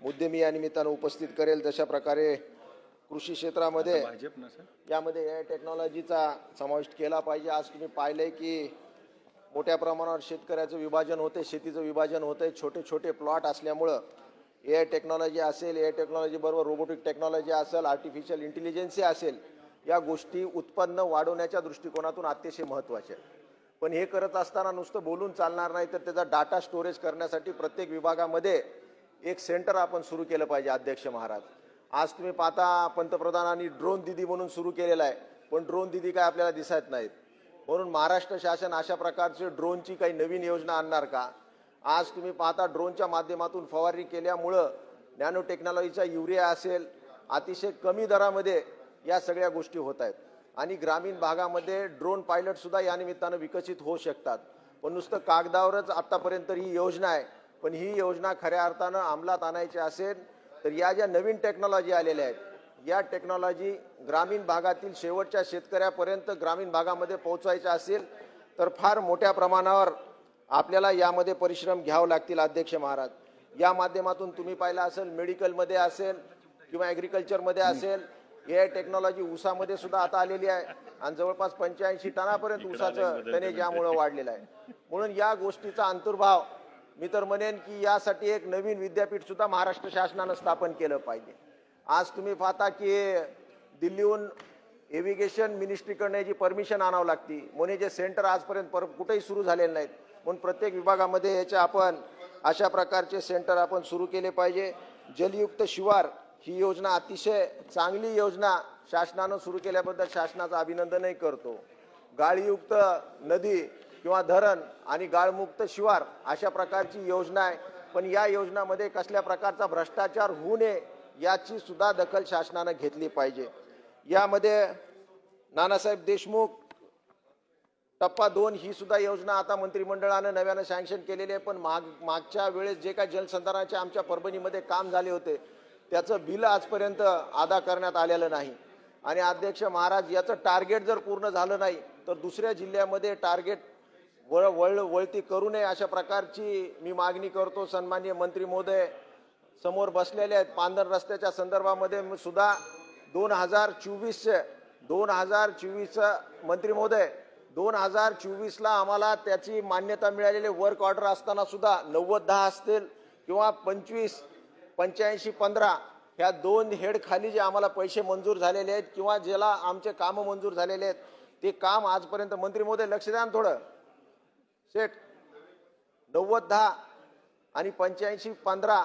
मुद्दे मी या निमित्तानं उपस्थित करेल. तशा प्रकारे कृषी क्षेत्रामध्ये यामध्ये ए टेक्नॉलॉजीचा समावेश केला पाहिजे. आज तुम्ही पाहिलंय की मोठ्या प्रमाणावर शेतकऱ्याचं विभाजन होते शेतीचं विभाजन होतंय. छोटे छोटे प्लॉट असल्यामुळं ए आय टेक्नॉलॉजी असेल ए आय टेक्नॉलॉजी बरोबर रोबोटिक टेक्नॉलॉजी असेल आर्टिफिशियल इंटेलिजन्सी असेल या गोष्टी उत्पन्न वाढवण्याच्या दृष्टिकोनातून अतिशय महत्त्वाच्या आहेत. पण हे करत असताना नुसतं बोलून चालणार नाही तर त्याचा डाटा स्टोरेज करण्यासाठी प्रत्येक विभागामध्ये एक सेंटर आपण सुरू केलं पाहिजे अध्यक्ष महाराज. आज तुम्ही पाहता पंतप्रधानांनी ड्रोन दिदी म्हणून सुरू केलेलं आहे. पण ड्रोन दिदी काय आपल्याला दिसत नाहीत. म्हणून महाराष्ट्र शासन अशा प्रकारचे ड्रोनची काही नवीन योजना आणणार का? आज तुम्ही पाहता ड्रोनच्या माध्यमातून फवारणी केल्यामुळं नॅनो टेक्नॉलॉजीचा युरिया असेल अतिशय कमी दरामध्ये या सगळ्या गोष्टी होत आहेत. आणि ग्रामीण भागामध्ये ड्रोन पायलटसुद्धा या निमित्तानं विकसित होऊ शकतात. पण नुसतं कागदावरच आत्तापर्यंत ही योजना आहे. पण ही योजना खऱ्या अर्थानं अंमलात आणायची असेल तर या ज्या नवीन टेक्नॉलॉजी आलेल्या आहेत या टेक्नॉलॉजी ग्रामीण भागातील शेवटच्या शेतकऱ्यापर्यंत ग्रामीण भागामध्ये पोहोचवायच्या असेल तर फार मोठ्या प्रमाणावर आपल्याला यामध्ये परिश्रम घ्यावे लागतील अध्यक्ष महाराज. या माध्यमातून तुम्ही पाहिलं असेल मेडिकलमध्ये असेल किंवा ॲग्रिकल्चरमध्ये असेल ए आय टेक्नॉलॉजी ऊसामध्ये सुद्धा आता आलेली आहे. आणि जवळपास पंच्याऐंशी टनापर्यंत ऊसाचं टनेज यामुळं वाढलेलं आहे. म्हणून या गोष्टीचा अंतर्भाव मी तर म्हणेन की यासाठी एक नवीन विद्यापीठ सुद्धा महाराष्ट्र शासनानं स्थापन केलं पाहिजे. आज तुम्ही पाहता की दिल्लीहून एव्हिगेशन मिनिस्ट्रीकडनं याची परमिशन आणावं लागती म्हणून जे सेंटर आजपर्यंत पर कुठेही सुरू झालेले नाहीत. म्हणून प्रत्येक विभागामध्ये याचे आपण अशा प्रकारचे सेंटर आपण सुरू केले पाहिजे. जलयुक्त शिवार ही योजना अतिशय चांगली योजना शासनानं सुरू केल्याबद्दल शासनाचं अभिनंदनही करतो. गाळयुक्त नदी किंवा धरण आणि गाळमुक्त शिवार अशा प्रकारची योजना आहे. पण या योजनामध्ये कसल्या प्रकारचा भ्रष्टाचार होऊ नये याची सुद्धा दखल शासनानं घेतली पाहिजे. यामध्ये नानासाहेब देशमुख टप्पा दोन ही सुद्धा योजना आता मंत्रिमंडळानं नव्यानं सँक्शन केलेली आहे. पण माग मागच्या वेळेस जे काही जलसंधारणाचे आमच्या परभणीमध्ये काम झाले होते त्याचं बिल आजपर्यंत अदा करण्यात आलेलं नाही. आणि अध्यक्ष महाराज याचं टार्गेट जर पूर्ण झालं नाही तर दुसऱ्या जिल्ह्यामध्ये टार्गेट वळ वळ वळती करू नये अशा प्रकारची मी मागणी करतो. सन्माननीय मंत्री महोदय समोर बसलेले आहेत. पांढर रस्त्याच्या संदर्भामध्ये मी सुद्धा दोन हजार चोवीस दोन हजार चोवीस मंत्री महोदय दोन हजार चोवीसला आम्हाला त्याची मान्यता मिळालेली वर्क ऑर्डर असताना सुद्धा नव्वद दहा असतील किंवा पंचवीस पंच्याऐंशी पंधरा ह्या दोन हेड खाली जे आम्हाला पैसे मंजूर झालेले आहेत किंवा ज्याला आमचे कामं मंजूर झालेले आहेत ते काम आजपर्यंत मंत्री महोदय लक्ष द्या ना थोडं. सेट नव्वद दहा आणि पंच्याऐंशी पंधरा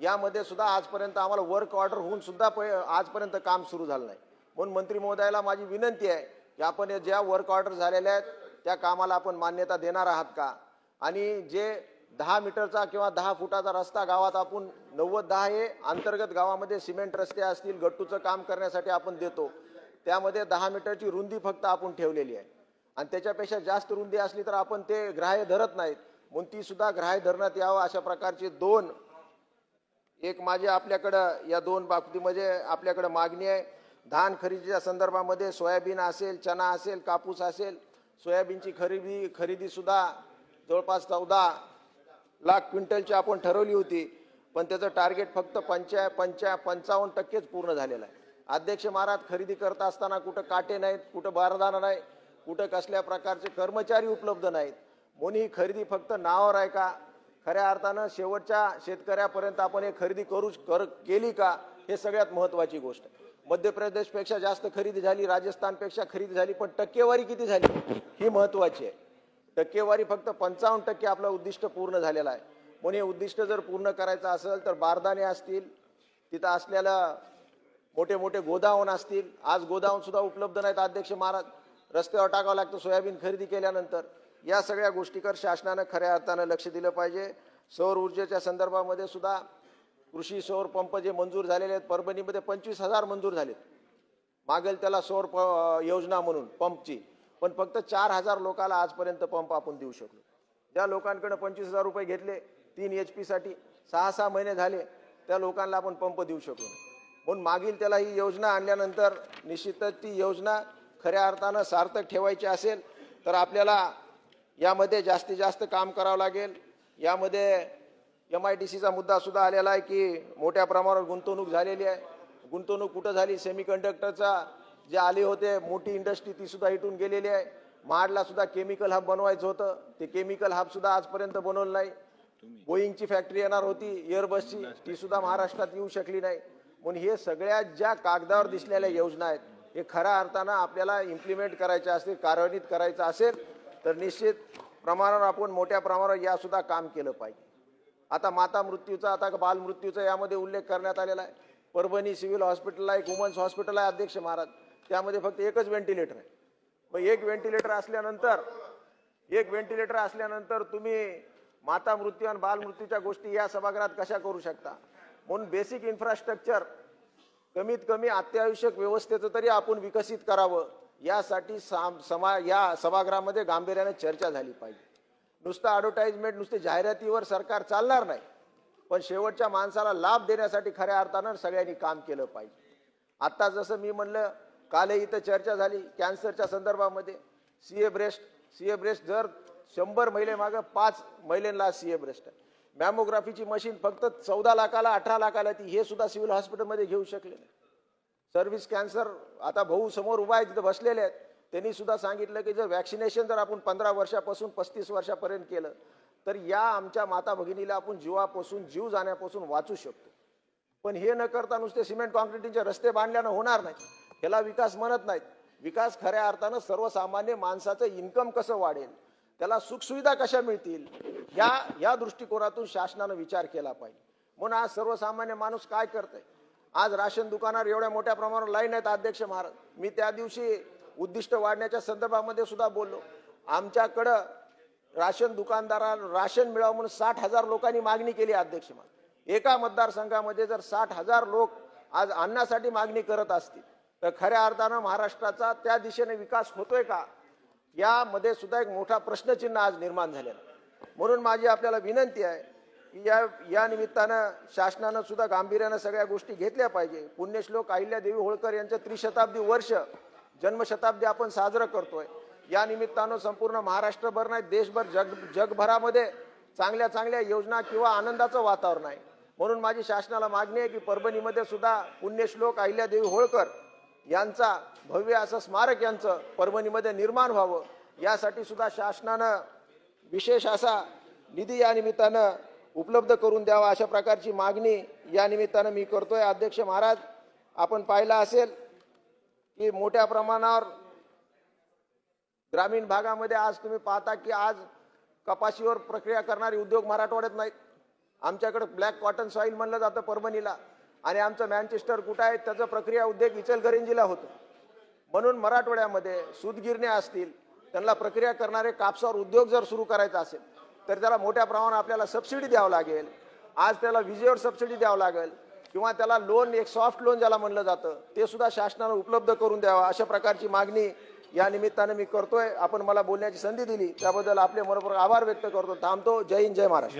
यामध्ये सुद्धा आजपर्यंत आम्हाला वर्क ऑर्डर होऊन सुद्धा प आजपर्यंत काम सुरू झालं नाही. म्हणून मंत्री महोदयाला माझी विनंती आहे की आपण ज्या वर्क ऑर्डर झालेल्या आहेत त्या कामाला आपण मान्यता देणार आहात का? आणि जे दहा मीटरचा किंवा दहा फुटाचा रस्ता गावात आपण नव्वद दहा हे अंतर्गत गावामध्ये सिमेंट रस्ते असतील गट्टूचं काम करण्यासाठी आपण देतो. त्यामध्ये दहा मीटरची रुंदी फक्त आपण ठेवलेली आहे. आणि त्याच्यापेक्षा जास्त रुंदी असली तर आपण ते ग्राह्य धरत नाहीत. म्हणून ती सुद्धा ग्राह्य धरण्यात यावं अशा प्रकारचे दोन एक माझे आपल्याकडं या दोन बाबतीमध्ये म्हणजे आपल्याकडं मागणी आहे. धान खरेदीच्या संदर्भामध्ये सोयाबीन असेल चना असेल कापूस असेल सोयाबीनची खरेदी खरेदीसुद्धा जवळपास चौदा लाख क्विंटलची आपण ठरवली होती. पण त्याचं टार्गेट फक्त पंच्या पंच्या पंचावन्न टक्केच पूर्ण झालेलं आहे. अध्यक्ष महाराज खरेदी करत असताना कुठं काटे नाहीत कुठं बारदाना नाही. कुठं कसल्या प्रकारचे कर्मचारी उपलब्ध नाहीत? म्हणून ही खरेदी फक्त नावावर आहे का? खऱ्या अर्थानं शेवटच्या शेतकऱ्यापर्यंत आपण हे खरेदी करू कर केली का? हे सगळ्यात महत्वाची गोष्ट. मध्य प्रदेशपेक्षा जास्त खरेदी झाली राजस्थानपेक्षा खरेदी झाली पण टक्केवारी किती झाली? ही महत्वाची आहे. टक्केवारी फक्त पंचावन्न टक्के आपलं उद्दिष्ट पूर्ण झालेलं आहे. म्हणून हे उद्दिष्ट जर पूर्ण करायचं असेल तर बारदाने असतील तिथं असलेलं मोठे मोठे गोदावन असतील. आज गोदावण सुद्धा उपलब्ध नाहीत अध्यक्ष महाराज. रस्त्यावर टाकावं लागतं सोयाबीन खरेदी केल्यानंतर. या सगळ्या गोष्टीकर शासनानं खऱ्या अर्थानं लक्ष दिलं पाहिजे. सौर ऊर्जेच्या संदर्भामध्ये सुद्धा कृषी सौर पंप जे मंजूर झालेले आहेत परभणीमध्ये पंचवीस हजार मंजूर झालेत. मागेल त्याला सौर प योजना म्हणून पंपची. पण फक्त चार हजार लोकांना आजपर्यंत पंप आपण देऊ शकलो. ज्या लोकांकडे पंचवीस हजार रुपये घेतले तीन एच पीसाठी सहा सहा महिने झाले त्या लोकांना आपण पंप देऊ शकलो म्हणून मागील त्याला ही योजना आणल्यानंतर निश्चितच ती योजना खऱ्या अर्थानं सार्थक ठेवायची असेल तर आपल्याला यामध्ये जास्तीत जास्त काम करावं लागेल. यामध्ये एम आय डी सीचा मुद्दा सुद्धा आलेला आहे की मोठ्या प्रमाणावर गुंतवणूक झालेली आहे. गुंतवणूक कुठं झाली? सेमीकंडक्टरचा जे आले होते मोठी इंडस्ट्री ती सुद्धा इथून गेलेली आहे. महाडला सुद्धा केमिकल हब बनवायचं होतं. ते केमिकल हब सुद्धा आजपर्यंत बनवलं नाही. बोईंगची फॅक्टरी येणार होती एअरबसची ती सुद्धा महाराष्ट्रात येऊ शकली नाही. म्हणून हे सगळ्या ज्या कागदावर दिसलेल्या योजना आहेत हे खऱ्या अर्थानं आपल्याला इम्प्लिमेंट करायचे असतील कार्यान्वित करायचं असेल तर निश्चित प्रमाणावर आपण मोठ्या प्रमाणावर यासुद्धा काम केलं पाहिजे. आता माता मृत्यूचा आता बालमृत्यूचा यामध्ये उल्लेख करण्यात आलेला आहे. परभणी सिव्हिल हॉस्पिटलला एक वुमन्स हॉस्पिटल आहे अध्यक्ष महाराज. त्यामध्ये फक्त एकच व्हेंटिलेटर आहे. मग एक व्हेंटिलेटर असल्यानंतर एक व्हेंटिलेटर असल्यानंतर तुम्ही माता मृत्यू आणि बालमृत्यूच्या गोष्टी या सभागृहात कशा करू शकता? म्हणून बेसिक इन्फ्रास्ट्रक्चर कमीत कमी अत्यावश्यक व्यवस्थेचं तरी आपण विकसित करावं. यासाठी साम- समा या सभागृहामध्ये गांभीर्याने चर्चा झाली पाहिजे. नुसतं ॲडव्हर्टाईजमेंट नुसते जाहिरातीवर सरकार चालणार नाही. पण शेवटच्या माणसाला लाभ देण्यासाठी खऱ्या अर्थानं सगळ्यांनी काम केलं पाहिजे. आत्ता जसं मी म्हणलं कालही इथं चर्चा झाली कॅन्सरच्या संदर्भामध्ये. C A breast C A breast जर शंभर महिलेमागं पाच महिलांना सी ए ब्रेस्ट आहे. मॅमोग्राफीची मशीन फक्त चौदा लाखाला अठरा लाखाला ती हे सुद्धा सिव्हिल हॉस्पिटलमध्ये घेऊ शकले नाही. सर्व्हिस कॅन्सर आता भाऊ समोर उभा आहे तिथं बसलेले आहेत. त्यांनी सुद्धा सांगितलं की जर वॅक्सिनेशन जर आपण पंधरा वर्षापासून पस्तीस वर्षापर्यंत केलं तर या आमच्या माता भगिनीला आपण जीवापासून जीव जाण्यापासून वाचू शकतो. पण हे न करता नुसते सिमेंट कॉन्क्रिटीचे रस्ते बांधल्यानं होणार नाही. ह्याला विकास म्हणत नाहीत. विकास खऱ्या अर्थानं सर्वसामान्य माणसाचं इन्कम कसं वाढेल? त्याला सुखसुविधा कशा मिळतील? या या दृष्टिकोनातून शासनानं विचार केला पाहिजे. म्हणून आज सर्वसामान्य माणूस काय करतंय? आज राशन दुकानावर एवढ्या मोठ्या प्रमाणावर लाईन आहेत अध्यक्ष महाराज. मी त्या दिवशी उद्दिष्ट वाढण्याच्या संदर्भामध्ये सुद्धा बोललो. आमच्याकडं राशन दुकानदारा राशन मिळावं म्हणून साठ हजार लोकांनी मागणी केली अध्यक्ष महाराज. एका मतदारसंघामध्ये जर साठ हजार लोक आज अन्नासाठी मागणी करत असतील तर खऱ्या अर्थानं महाराष्ट्राचा त्या दिशेने विकास होतोय का? यामध्ये सुद्धा एक मोठा प्रश्नचिन्ह आज निर्माण झालेला आहे. म्हणून माझी आपल्याला विनंती आहे की या या निमित्तानं शासनानं सुद्धा गांभीर्यानं सगळ्या गोष्टी घेतल्या पाहिजे. पुण्यश्लोक अहिल्यादेवी होळकर यांचं त्रिशताब्दी वर्ष जन्मशताब्दी आपण साजरं करतोय. या निमित्तानं संपूर्ण महाराष्ट्रभर नाही देशभर जग जगभरामध्ये चांगल्या चांगल्या योजना किंवा आनंदाचं वातावरण आहे. म्हणून माझी शासनाला मागणी आहे की परभणीमध्ये सुद्धा पुण्यश्लोक अहिल्यादेवी होळकर यांचा भव्य असं स्मारक यांचं परभणीमध्ये निर्माण व्हावं. यासाठी सुद्धा शासनानं विशेष असा निधी या निमित्तानं उपलब्ध करून द्यावा अशा प्रकारची मागणी या निमित्तानं मी करतोय. अध्यक्ष महाराज आपण पाहिलं असेल की मोठ्या प्रमाणावर ग्रामीण भागामध्ये आज तुम्ही पाहता की आज कपाशीवर प्रक्रिया करणारे उद्योग मराठवाड्यात नाहीत. आमच्याकडे ब्लॅक कॉटन सॉईल म्हणलं जातं परभणीला. आणि आमचं मॅनचेस्टर कुठं आहे त्याचं प्रक्रिया उद्योग इचलकरंजीला होतो. म्हणून मराठवाड्यामध्ये सूतगिरण्या असतील त्यांना प्रक्रिया करणारे कापसावर उद्योग जर सुरू करायचा असेल तर त्याला मोठ्या प्रमाणात आपल्याला सबसिडी द्यावं लागेल. आज त्याला विजेवर सबसिडी द्यावं लागेल किंवा त्याला लोन एक सॉफ्ट लोन ज्याला म्हणलं जातं ते सुद्धा शासनानं उपलब्ध करून द्यावं अशा प्रकारची मागणी या निमित्तानं मी करतोय. आपण मला बोलण्याची संधी दिली त्याबद्दल आपले मनपूर्वक आभार व्यक्त करतो. थांबतो. जय हिंद जय महाराष्ट्र.